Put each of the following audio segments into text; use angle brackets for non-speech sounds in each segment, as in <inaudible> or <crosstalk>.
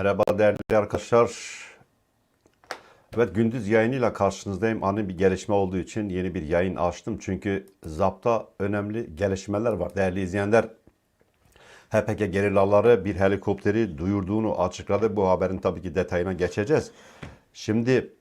Merhaba değerli arkadaşlar. Evet gündüz yayınıyla karşınızdayım. Ani bir gelişme olduğu için yeni bir yayın açtım. Çünkü ZAP'ta önemli gelişmeler var. Değerli izleyenler HPG gerillaları bir helikopteri duyurduğunu açıkladı. Bu haberin tabii ki detayına geçeceğiz. Şimdi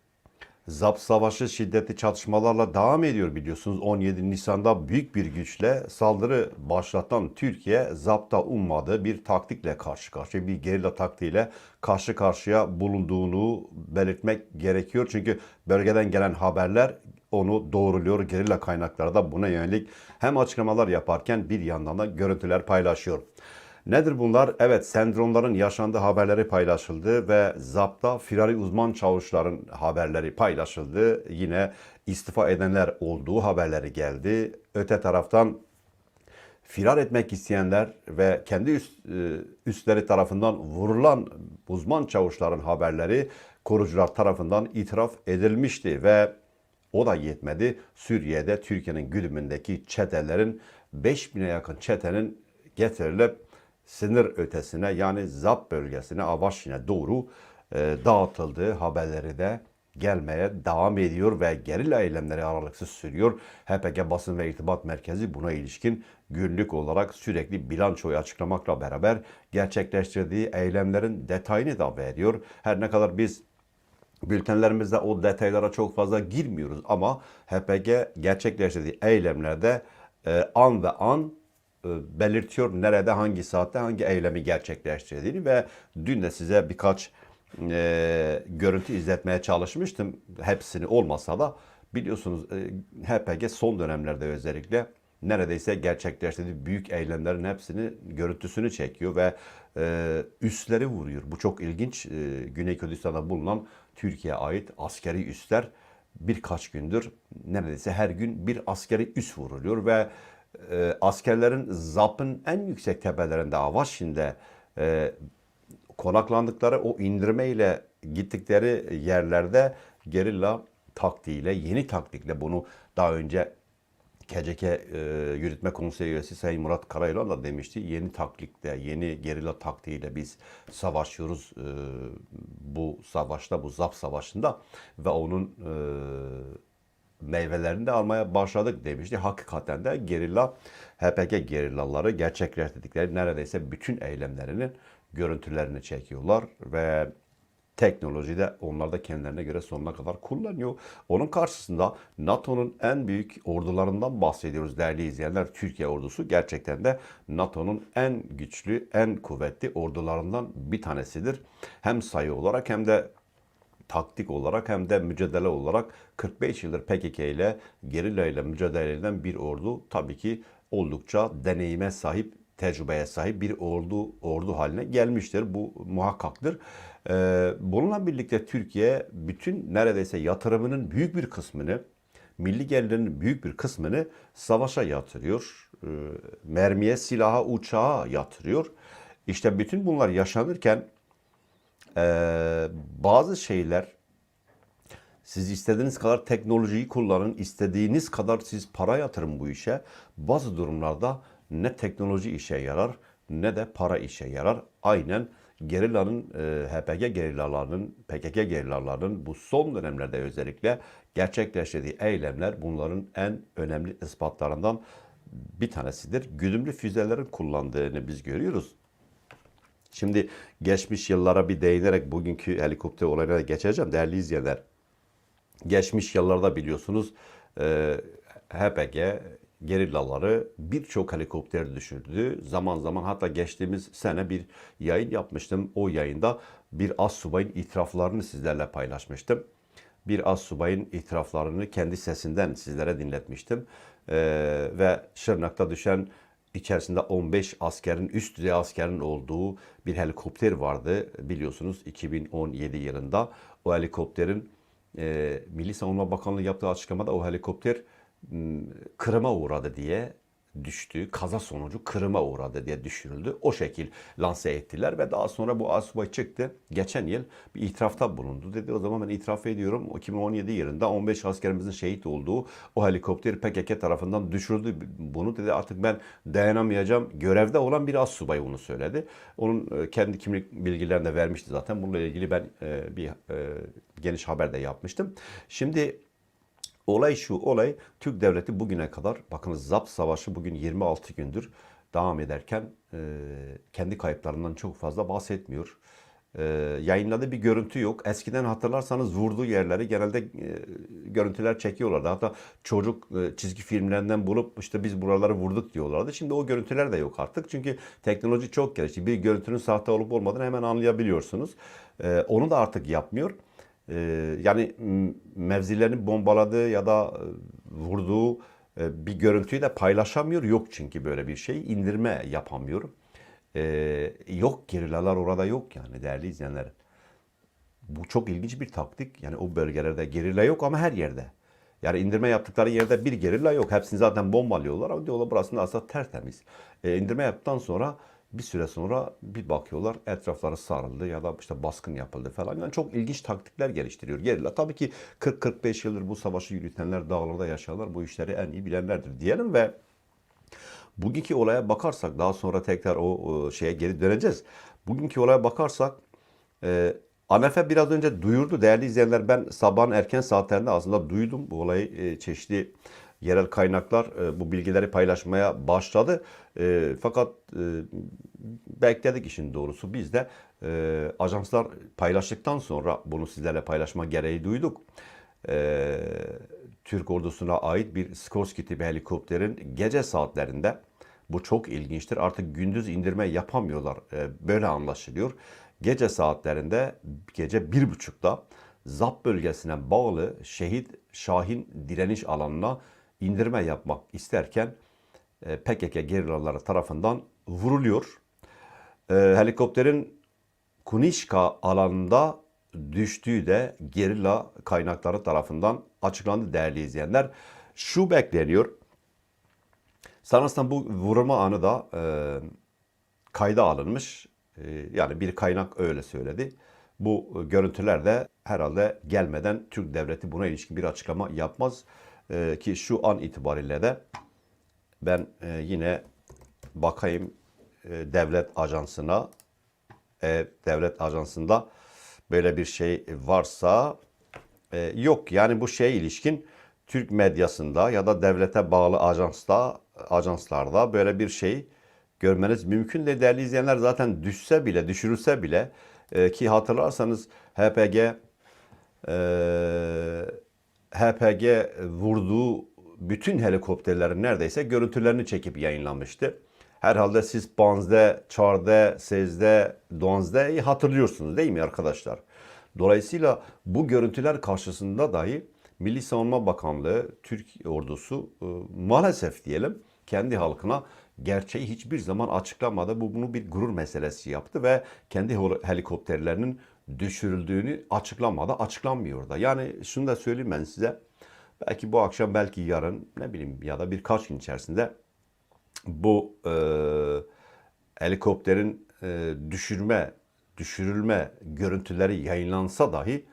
ZAP savaşı şiddetli çatışmalarla devam ediyor biliyorsunuz. 17 Nisan'da büyük bir güçle saldırı başlatan Türkiye ZAP'ta ummadığı bir taktikle karşı karşıya, bir gerilla taktiğiyle karşı karşıya bulunduğunu belirtmek gerekiyor. Çünkü bölgeden gelen haberler onu doğruluyor. Gerilla kaynakları da buna yönelik hem açıklamalar yaparken bir yandan da görüntüler paylaşıyor. Nedir bunlar? Evet sendromların yaşandığı haberleri paylaşıldı ve ZAP'ta firari uzman çavuşların haberleri paylaşıldı. Yine istifa edenler olduğu haberleri geldi. Öte taraftan firar etmek isteyenler ve kendi üst, e, üstleri tarafından vurulan uzman çavuşların haberleri korucular tarafından itiraf edilmişti ve o da yetmedi. Suriye'de Türkiye'nin güdümündeki çetelerin 5000'e yakın çetenin getirilip sınır ötesine yani ZAP bölgesine Avaşin'e doğru e, dağıtıldığı haberleri de gelmeye devam ediyor ve gerilla eylemleri aralıksız sürüyor. HPG Basın ve İrtibat Merkezi buna ilişkin günlük olarak sürekli bilançoyu açıklamakla beraber gerçekleştirdiği eylemlerin detayını da veriyor. Her ne kadar biz bültenlerimizde o detaylara çok fazla girmiyoruz ama HPG gerçekleştirdiği eylemlerde e, an ve an belirtiyor nerede hangi saatte hangi eylemi gerçekleştirdiğini ve dün de size birkaç e, görüntü izletmeye çalışmıştım. Hepsini olmasa da biliyorsunuz e, HPG son dönemlerde özellikle neredeyse gerçekleştirdiği büyük eylemlerin hepsini görüntüsünü çekiyor ve e, üsleri vuruyor. Bu çok ilginç. E, Güney Kürdistan'da bulunan Türkiye'ye ait askeri üsler birkaç gündür neredeyse her gün bir askeri üs vuruluyor ve e, askerlerin ZAP'ın en yüksek tepelerinde Avaşin'de e, konaklandıkları o indirmeyle gittikleri yerlerde gerilla taktiğiyle, yeni taktikle bunu daha önce KCK e, Yürütme Konseyi üyesi Sayın Murat Karayılan da demişti. Yeni taktikle, yeni gerilla taktiğiyle biz savaşıyoruz e, bu savaşta, bu ZAP savaşında ve onun e, meyvelerini de almaya başladık demişti. Hakikaten de gerilla, HPG gerillaları gerçekleştirdikleri neredeyse bütün eylemlerinin görüntülerini çekiyorlar ve teknolojide onlar da kendilerine göre sonuna kadar kullanıyor. Onun karşısında NATO'nun en büyük ordularından bahsediyoruz değerli izleyenler. Türkiye ordusu gerçekten de NATO'nun en güçlü, en kuvvetli ordularından bir tanesidir. Hem sayı olarak hem de taktik olarak hem de mücadele olarak 45 yıldır PKK ile gerilla ile mücadele eden bir ordu tabii ki oldukça deneyime sahip, tecrübeye sahip bir ordu ordu haline gelmiştir. Bu muhakkaktır. Ee, bununla birlikte Türkiye bütün neredeyse yatırımının büyük bir kısmını milli gelirinin büyük bir kısmını savaşa yatırıyor. Ee, mermiye, silaha, uçağa yatırıyor. İşte bütün bunlar yaşanırken ee, bazı şeyler siz istediğiniz kadar teknolojiyi kullanın, istediğiniz kadar siz para yatırın bu işe. Bazı durumlarda ne teknoloji işe yarar ne de para işe yarar. Aynen gerillanın, e, HPG gerillalarının, PKK gerillalarının bu son dönemlerde özellikle gerçekleştirdiği eylemler bunların en önemli ispatlarından bir tanesidir. Güdümlü füzelerin kullandığını biz görüyoruz. Şimdi geçmiş yıllara bir değinerek bugünkü helikopter olayına da geçeceğim değerli izleyenler. Geçmiş yıllarda biliyorsunuz e, HPG gerillaları birçok helikopter düşürdü. Zaman zaman hatta geçtiğimiz sene bir yayın yapmıştım. O yayında bir az subayın itiraflarını sizlerle paylaşmıştım. Bir az subayın itiraflarını kendi sesinden sizlere dinletmiştim. E, ve Şırnak'ta düşen içerisinde 15 askerin, üst düzey askerin olduğu bir helikopter vardı biliyorsunuz 2017 yılında. O helikopterin e, Milli Savunma Bakanlığı yaptığı açıklamada o helikopter m, Kırım'a uğradı diye düştü. Kaza sonucu kırıma uğradı diye düşürüldü. O şekil lanse ettiler ve daha sonra bu asubay çıktı. Geçen yıl bir itirafta bulundu. Dedi o zaman ben itiraf ediyorum. O 2017 yılında 15 askerimizin şehit olduğu o helikopter PKK tarafından düşürüldü. Bunu dedi artık ben dayanamayacağım. Görevde olan bir asubay bunu söyledi. Onun e, kendi kimlik bilgilerini de vermişti zaten. Bununla ilgili ben e, bir e, geniş haber de yapmıştım. Şimdi Olay şu, olay Türk devleti bugüne kadar, bakınız ZAP Savaşı bugün 26 gündür devam ederken e, kendi kayıplarından çok fazla bahsetmiyor. E, yayınladığı bir görüntü yok. Eskiden hatırlarsanız vurduğu yerleri genelde e, görüntüler çekiyorlardı. Hatta çocuk e, çizgi filmlerinden bulup işte biz buraları vurduk diyorlardı. Şimdi o görüntüler de yok artık. Çünkü teknoloji çok gelişti. Bir görüntünün sahte olup olmadığını hemen anlayabiliyorsunuz. E, onu da artık yapmıyor. Ee, yani mevzilerini bombaladığı ya da e, vurduğu e, bir görüntüyü de paylaşamıyor. Yok çünkü böyle bir şey. indirme yapamıyor. Ee, yok gerillalar orada yok yani değerli izleyenler. Bu çok ilginç bir taktik. Yani o bölgelerde gerilla yok ama her yerde. Yani indirme yaptıkları yerde bir gerilla yok. Hepsini zaten bombalıyorlar ama diyorlar burası da aslında tertemiz. E, indirme yaptıktan sonra bir süre sonra bir bakıyorlar etrafları sarıldı ya da işte baskın yapıldı falan. Yani çok ilginç taktikler geliştiriyor gerilla. Tabii ki 40-45 yıldır bu savaşı yürütenler dağlarda yaşarlar. Bu işleri en iyi bilenlerdir diyelim ve bugünkü olaya bakarsak daha sonra tekrar o, şeye geri döneceğiz. Bugünkü olaya bakarsak e, ANEF'e biraz önce duyurdu değerli izleyenler. Ben sabahın erken saatlerinde aslında duydum bu olayı e, çeşitli yerel kaynaklar e, bu bilgileri paylaşmaya başladı. E, fakat e, bekledik işin doğrusu. Biz de e, ajanslar paylaştıktan sonra bunu sizlerle paylaşma gereği duyduk. E, Türk ordusuna ait bir Skorsky tipi helikopterin gece saatlerinde bu çok ilginçtir. Artık gündüz indirme yapamıyorlar. E, böyle anlaşılıyor. Gece saatlerinde gece bir buçukta ZAP bölgesine bağlı şehit Şahin direniş alanına indirme yapmak isterken e, PKK gerillaları tarafından vuruluyor. E, helikopterin Kunişka alanında düştüğü de gerilla kaynakları tarafından açıklandı değerli izleyenler. Şu bekleniyor. Sanırsam bu vurma anı da e, kayda alınmış. E, yani bir kaynak öyle söyledi. Bu görüntüler de herhalde gelmeden Türk devleti buna ilişkin bir açıklama yapmaz. E, ki şu an itibariyle de ben e, yine bakayım e, devlet ajansına eğer devlet ajansında böyle bir şey varsa e, yok. Yani bu şeye ilişkin Türk medyasında ya da devlete bağlı ajansta ajanslarda böyle bir şey görmeniz mümkün de değerli izleyenler zaten düşse bile düşürülse bile e, ki hatırlarsanız HPG e, HPG vurduğu bütün helikopterlerin neredeyse görüntülerini çekip yayınlamıştı. Herhalde siz Banz'de, Çar'da, Sez'de, Donz'de hatırlıyorsunuz değil mi arkadaşlar? Dolayısıyla bu görüntüler karşısında dahi Milli Savunma Bakanlığı, Türk ordusu e, maalesef diyelim kendi halkına gerçeği hiçbir zaman açıklamadı. Bu bunu bir gurur meselesi yaptı ve kendi helikopterlerinin düşürüldüğünü açıklamadı, açıklanmıyor da. Yani şunu da söyleyeyim ben size. Belki bu akşam, belki yarın, ne bileyim ya da birkaç gün içerisinde bu e, helikopterin e, düşürme, düşürülme görüntüleri yayınlansa dahi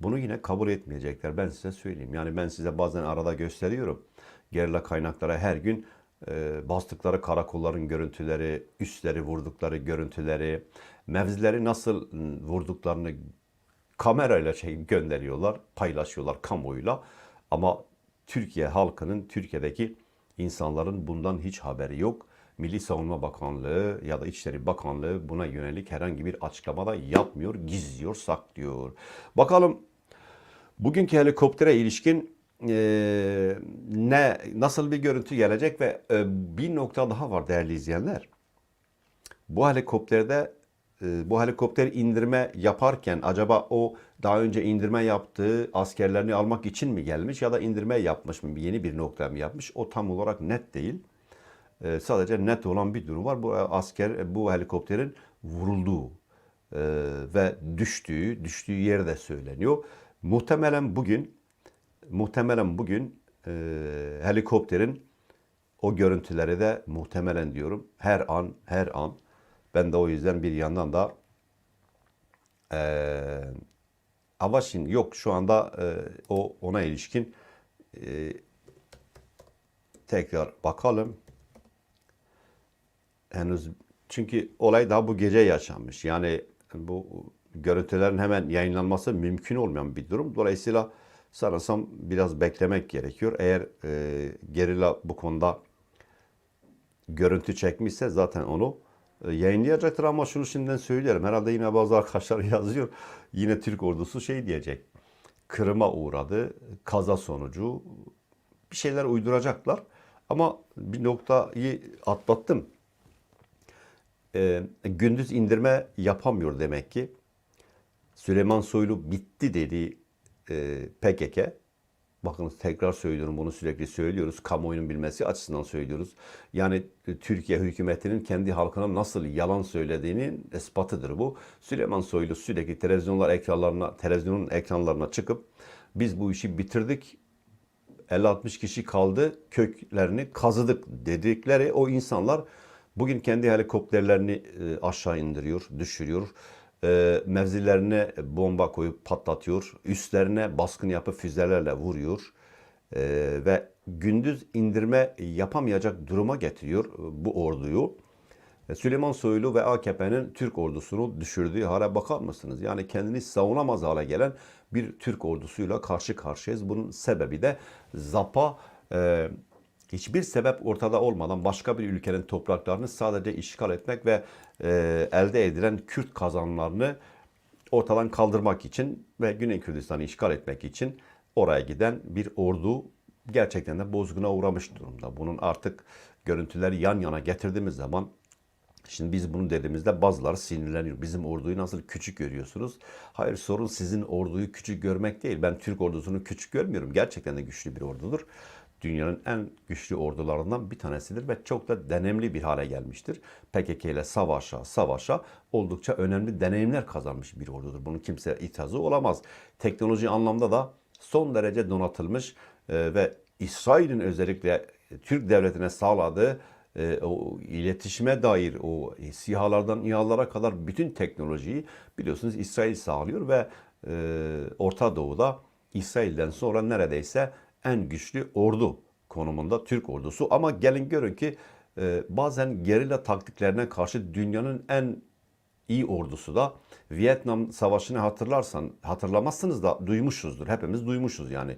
bunu yine kabul etmeyecekler. Ben size söyleyeyim. Yani ben size bazen arada gösteriyorum. Gerilla kaynaklara her gün e, bastıkları karakolların görüntüleri, üstleri vurdukları görüntüleri, mevzileri nasıl vurduklarını kamerayla şey gönderiyorlar, paylaşıyorlar kamuoyuyla. Ama Türkiye halkının, Türkiye'deki insanların bundan hiç haberi yok. Milli Savunma Bakanlığı ya da İçişleri Bakanlığı buna yönelik herhangi bir açıklama da yapmıyor, gizliyor, saklıyor. Bakalım bugünkü helikoptere ilişkin e, ne nasıl bir görüntü gelecek ve e, bir nokta daha var değerli izleyenler. Bu helikopterde bu helikopter indirme yaparken acaba o daha önce indirme yaptığı askerlerini almak için mi gelmiş ya da indirme yapmış mı yeni bir nokta mı yapmış o tam olarak net değil. E, sadece net olan bir durum var. Bu asker bu helikopterin vurulduğu e, ve düştüğü, düştüğü yeri de söyleniyor. Muhtemelen bugün muhtemelen bugün e, helikopterin o görüntüleri de muhtemelen diyorum her an her an ben de o yüzden bir yandan da eee Avaşin yok şu anda eee, o ona ilişkin eee, tekrar bakalım. Henüz çünkü olay daha bu gece yaşanmış. Yani bu görüntülerin hemen yayınlanması mümkün olmayan bir durum. Dolayısıyla sanırsam biraz beklemek gerekiyor. Eğer eee gerilla bu konuda görüntü çekmişse zaten onu e, yayınlayacaktır ama şunu şimdiden söylerim. Herhalde yine bazı arkadaşlar <laughs> yazıyor. Yine Türk ordusu şey diyecek. Kırıma uğradı. Kaza sonucu bir şeyler uyduracaklar. Ama bir noktayı atlattım. Ee, gündüz indirme yapamıyor demek ki. Süleyman Soylu bitti dedi e, PKK. Bakın tekrar söylüyorum bunu sürekli söylüyoruz. Kamuoyunun bilmesi açısından söylüyoruz. Yani e, Türkiye hükümetinin kendi halkına nasıl yalan söylediğinin ispatıdır bu. Süleyman Soylu sürekli televizyonlar ekranlarına, televizyonun ekranlarına çıkıp biz bu işi bitirdik. 50-60 kişi kaldı köklerini kazıdık dedikleri o insanlar bugün kendi helikopterlerini e, aşağı indiriyor, düşürüyor. E, mevzilerine bomba koyup patlatıyor. Üstlerine baskın yapıp füzelerle vuruyor. E, ve gündüz indirme yapamayacak duruma getiriyor e, bu orduyu. E, Süleyman Soylu ve AKP'nin Türk ordusunu düşürdüğü hale bakar mısınız? Yani kendini savunamaz hale gelen bir Türk ordusuyla karşı karşıyayız. Bunun sebebi de ZAP'a e, hiçbir sebep ortada olmadan başka bir ülkenin topraklarını sadece işgal etmek ve e, elde edilen Kürt kazanımlarını ortadan kaldırmak için ve Güney Kürdistan'ı işgal etmek için oraya giden bir ordu gerçekten de bozguna uğramış durumda. Bunun artık görüntüleri yan yana getirdiğimiz zaman Şimdi biz bunu dediğimizde bazıları sinirleniyor. Bizim orduyu nasıl küçük görüyorsunuz? Hayır sorun sizin orduyu küçük görmek değil. Ben Türk ordusunu küçük görmüyorum. Gerçekten de güçlü bir ordudur. Dünyanın en güçlü ordularından bir tanesidir ve çok da denemli bir hale gelmiştir. PKK ile savaşa savaşa oldukça önemli deneyimler kazanmış bir ordudur. Bunun kimse itirazı olamaz. Teknoloji anlamda da son derece donatılmış e, ve İsrail'in özellikle Türk devletine sağladığı e, o iletişime dair o sihalardan İHA'lara kadar bütün teknolojiyi biliyorsunuz İsrail sağlıyor ve e, Orta Doğu'da İsrail'den sonra neredeyse en güçlü ordu konumunda Türk ordusu. Ama gelin görün ki e, bazen gerilla taktiklerine karşı dünyanın en iyi ordusu da Vietnam Savaşı'nı hatırlarsan hatırlamazsınız da duymuşuzdur. Hepimiz duymuşuz yani.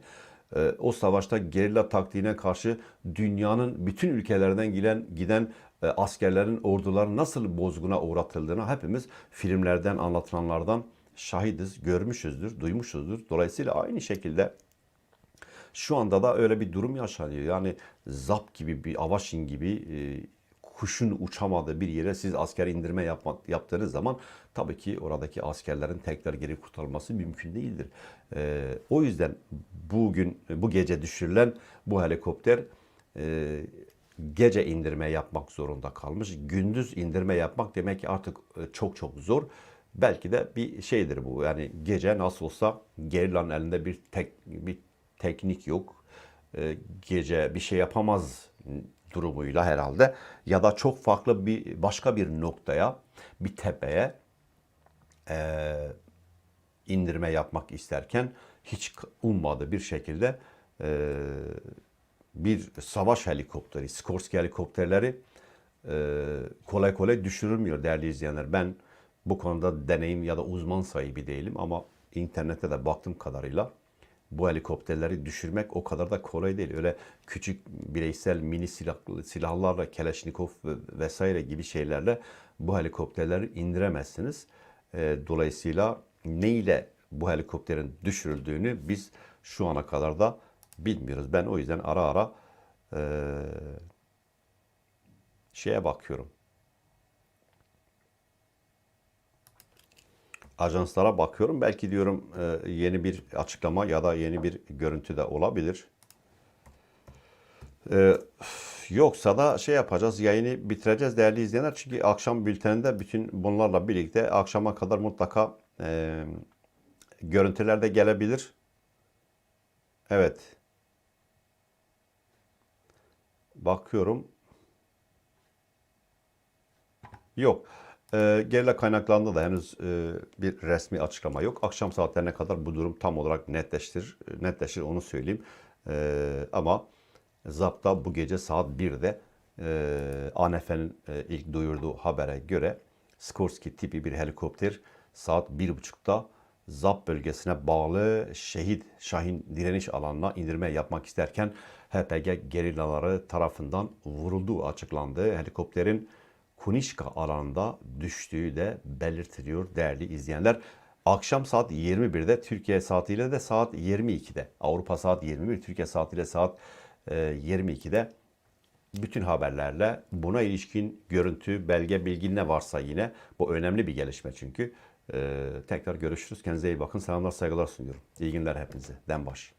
Ee, o savaşta gerilla taktiğine karşı dünyanın bütün ülkelerden giden giden e, askerlerin orduları nasıl bozguna uğratıldığını hepimiz filmlerden anlatılanlardan şahidiz, görmüşüzdür, duymuşuzdur. Dolayısıyla aynı şekilde şu anda da öyle bir durum yaşanıyor. Yani ZAP gibi bir Avaşin gibi e, kuşun uçamadığı bir yere siz asker indirme yapma, yaptığınız zaman tabii ki oradaki askerlerin tekrar geri kurtarılması mümkün değildir. E, o yüzden bugün bu gece düşürülen bu helikopter e, gece indirme yapmak zorunda kalmış. Gündüz indirme yapmak demek ki artık e, çok çok zor. Belki de bir şeydir bu. Yani gece nasıl olsa gerillanın elinde bir tek bir teknik yok. E, gece bir şey yapamaz durumuyla herhalde ya da çok farklı bir başka bir noktaya, bir tepeye e, indirme yapmak isterken hiç ummadığı bir şekilde e, bir savaş helikopteri, Skorsky helikopterleri e, kolay kolay düşürülmüyor değerli izleyenler. Ben bu konuda deneyim ya da uzman sahibi değilim ama internette de baktığım kadarıyla bu helikopterleri düşürmek o kadar da kolay değil. Öyle küçük bireysel mini silah, silahlarla, Keleşnikov vesaire gibi şeylerle bu helikopterleri indiremezsiniz. E, dolayısıyla ne ile bu helikopterin düşürüldüğünü biz şu ana kadar da bilmiyoruz. Ben o yüzden ara ara e, şeye bakıyorum. Ajanslara bakıyorum. Belki diyorum e, yeni bir açıklama ya da yeni bir görüntü de olabilir. E, yoksa da şey yapacağız, yayını bitireceğiz değerli izleyenler. Çünkü akşam bülteninde bütün bunlarla birlikte akşama kadar mutlaka e, görüntüler de gelebilir. Evet. bakıyorum. Yok. E, gerilla kaynaklarında da henüz e, bir resmi açıklama yok. Akşam saatlerine kadar bu durum tam olarak netleştir, netleşir onu söyleyeyim. E, ama Zap'ta bu gece saat 1'de e, ANF'nin e, ilk duyurduğu habere göre Skorsky tipi bir helikopter saat 1.30'da Zap bölgesine bağlı Şehit Şahin direniş alanına indirme yapmak isterken HPG gerillaları tarafından vurulduğu açıklandı. Helikopterin Kunişka alanında düştüğü de belirtiliyor değerli izleyenler. Akşam saat 21'de Türkiye saatiyle de saat 22'de Avrupa saat 21 Türkiye saatiyle saat e, 22'de bütün haberlerle buna ilişkin görüntü, belge, bilgi ne varsa yine bu önemli bir gelişme çünkü. E, tekrar görüşürüz. Kendinize iyi bakın. Selamlar, saygılar sunuyorum. İyi günler hepinize. Denbaş.